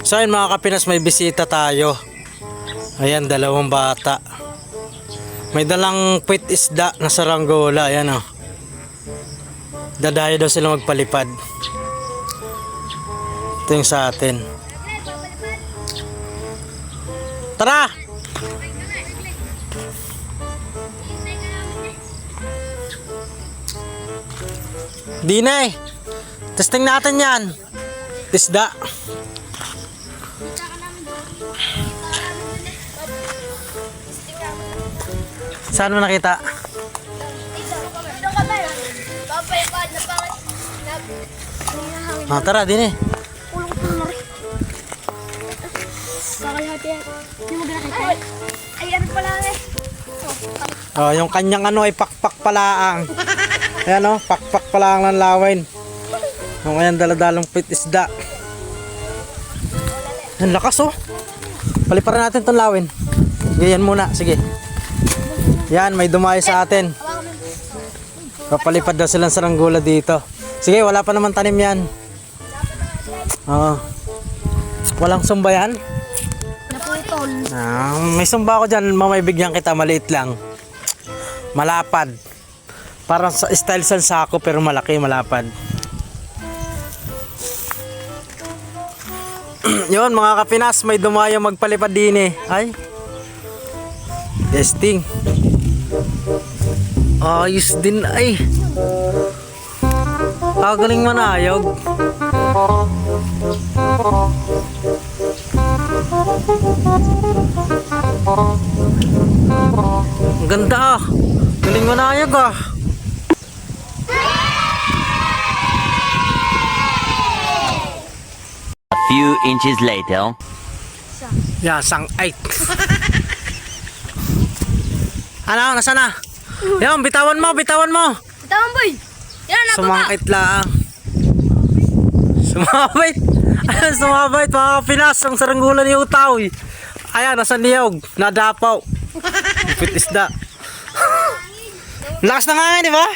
So ayun mga kapinas, may bisita tayo. Ayan, dalawang bata. May dalang puwit isda na saranggola. Ayan o. Dadayo daw sila magpalipad. Ito yung sa atin. Tara! Di na eh. Testing natin yan. Isda. Saan mo nakita? Ah, tara, din eh. Ay, ano pala eh. Oh, yung kanyang ano ay pakpak palaang. Ayan oh, pakpak palaang ng lawin. Yung kanyang daladalong pit isda. Ang lakas oh. Paliparan natin tong lawin. Sige, yan muna. Sige. Yan, may dumayo sa atin. Papalipad daw silang saranggula dito. Sige, wala pa naman tanim yan. Oo. Walang sumba yan? Naputol. Ah, may sumba ako dyan, mamay bigyan kita, maliit lang. Malapad. Parang sa style sa sako pero malaki, malapad. Yun mga kapinas, may dumayo magpalipad din eh. Ay. Testing. Ayos din ay. Ah, galing manayog. Ang ganda ah. Galing manayog ah. Few inches later. Yeah, sang eight. ano, nasa na? Yan, bitawan mo, bitawan mo. Tama boy. Yan, nababa. Sumangkit lang. Sumabait. Ayan, sumabait mga Pinas. Ang saranggulan ni Utaw. eh. Ayan, nasa niyog. Nadapaw. Pit isda. Lakas na nga, di ba?